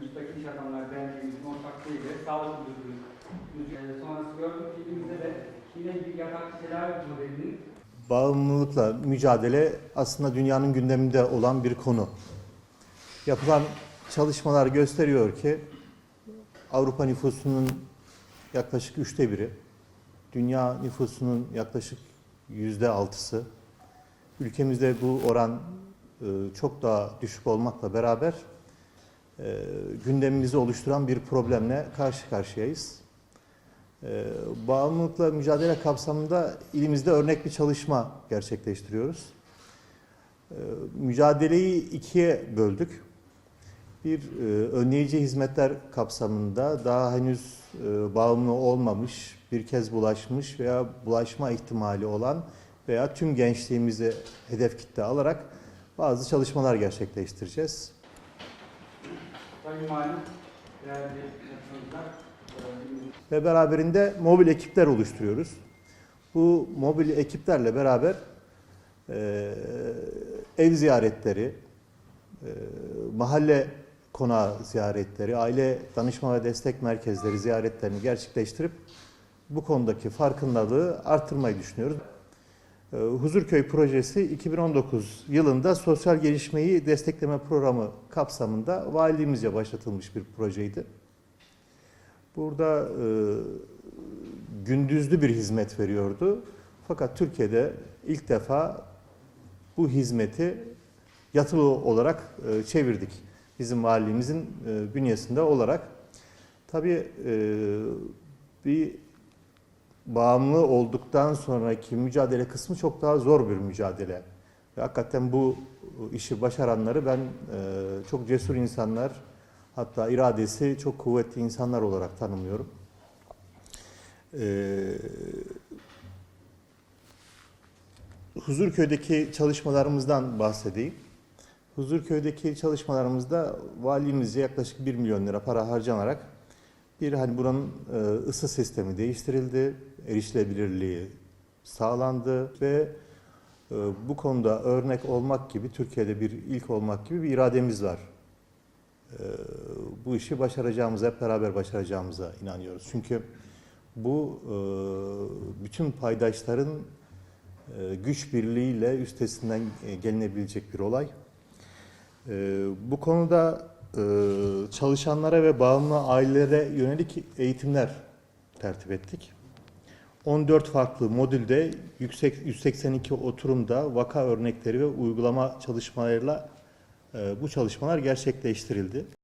müstakil iş adamlar derneğimizin ortaklığıyla sağlık müdürlüğü sonrası gördük ki elimizde de yine bir yatak tedavi modelinin Bağımlılıkla mücadele aslında dünyanın gündeminde olan bir konu. Yapılan çalışmalar gösteriyor ki Avrupa nüfusunun yaklaşık üçte biri, dünya nüfusunun yaklaşık yüzde altısı, ülkemizde bu oran çok daha düşük olmakla beraber e, gündemimizi oluşturan bir problemle karşı karşıyayız. Ee, Bağımlılıkla mücadele kapsamında ilimizde örnek bir çalışma gerçekleştiriyoruz. Mücadeleyi ikiye böldük. Bir e, önleyici hizmetler kapsamında daha henüz e, bağımlı olmamış, bir kez bulaşmış veya bulaşma ihtimali olan veya tüm gençliğimizi hedef kitle alarak bazı çalışmalar gerçekleştireceğiz. Sayın değerli ve beraberinde mobil ekipler oluşturuyoruz. Bu mobil ekiplerle beraber e, ev ziyaretleri, e, mahalle konağı ziyaretleri, aile danışma ve destek merkezleri ziyaretlerini gerçekleştirip bu konudaki farkındalığı artırmayı düşünüyoruz. E, Huzurköy projesi 2019 yılında sosyal gelişmeyi destekleme programı kapsamında valiliğimizce başlatılmış bir projeydi. Burada e, gündüzlü bir hizmet veriyordu. Fakat Türkiye'de ilk defa bu hizmeti yatılı olarak e, çevirdik. Bizim valiliğimizin e, bünyesinde olarak. Tabii e, bir bağımlı olduktan sonraki mücadele kısmı çok daha zor bir mücadele. Ve hakikaten bu işi başaranları ben e, çok cesur insanlar, hatta iradesi çok kuvvetli insanlar olarak tanımlıyorum. Ee, Huzurköy'deki çalışmalarımızdan bahsedeyim. Huzurköy'deki çalışmalarımızda valimizce yaklaşık 1 milyon lira para harcanarak bir hani buranın e, ısı sistemi değiştirildi, erişilebilirliği sağlandı ve e, bu konuda örnek olmak gibi Türkiye'de bir ilk olmak gibi bir irademiz var. E, bu işi başaracağımıza, hep beraber başaracağımıza inanıyoruz. Çünkü bu bütün paydaşların güç birliğiyle üstesinden gelinebilecek bir olay. Bu konuda çalışanlara ve bağımlı ailelere yönelik eğitimler tertip ettik. 14 farklı modülde yüksek 182 oturumda vaka örnekleri ve uygulama çalışmalarıyla e, bu çalışmalar gerçekleştirildi.